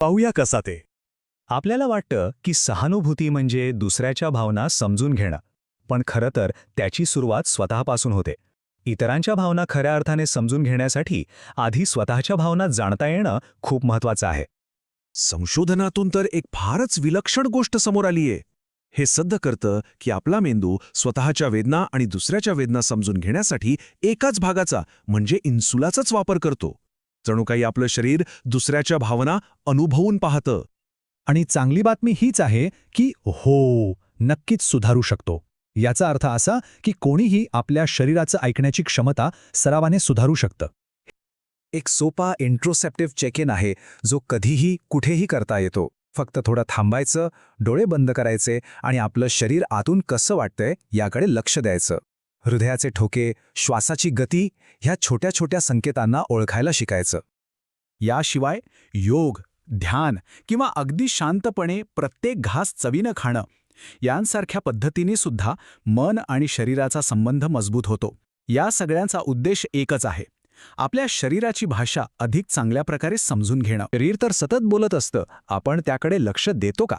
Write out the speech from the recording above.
पाहूया कसा ते. आपल्याला वाटतं की सहानुभूती म्हणजे दुसऱ्याच्या भावना समजून घेणं. पण खरं तर त्याची सुरुवात स्वतःपासून होते. इतरांच्या भावना खऱ्या अर्थाने समजून घेण्यासाठी आधी स्वतःच्या भावना जाणता येणं खूप महत्वाचं आहे. संशोधनातून तर एक फारच विलक्षण गोष्ट समोर आलीये हे सिद्ध करतं की आपला मेंदू स्वतःच्या वेदना आणि दुसऱ्याच्या वेदना समजून घेण्यासाठी एकाच भागाचा म्हणजे इन्सुलाचाच वापर करतो. जणू काही आपलं शरीर दुसऱ्याच्या भावना अनुभवून पाहतं. आणि चांगली बातमी हीच आहे की हो नक्कीच सुधारू शकतो. याचा अर्थ असा की कोणीही आपल्या शरीराचं ऐकण्याची क्षमता सरावाने सुधारू शकतं. एक सोपा इंट्रोसेप्टिव्ह चेक इन आहे जो कधीही कुठेही करता येतो. फक्त थोडं थांबायचं डोळे बंद करायचे आणि आपलं शरीर आतून कसं वाटतंय याकडे लक्ष द्यायचं. हृदयाचे ठोके श्वासाची गती ह्या छोट्या छोट्या संकेतांना ओळखायला शिकायचं. याशिवाय योग ध्यान किंवा अगदी शांतपणे प्रत्येक घास चवीनं खाणं यांसारख्या पद्धतीने सुद्धा मन आणि शरीराचा संबंध मजबूत होतो. या सगळ्यांचा उद्देश एकच आहे. आपल्या शरीराची भाषा अधिक चांगल्या प्रकारे समजून घेणं. शरीर तर सतत बोलत असतं. आपण त्याकडे लक्ष देतो का?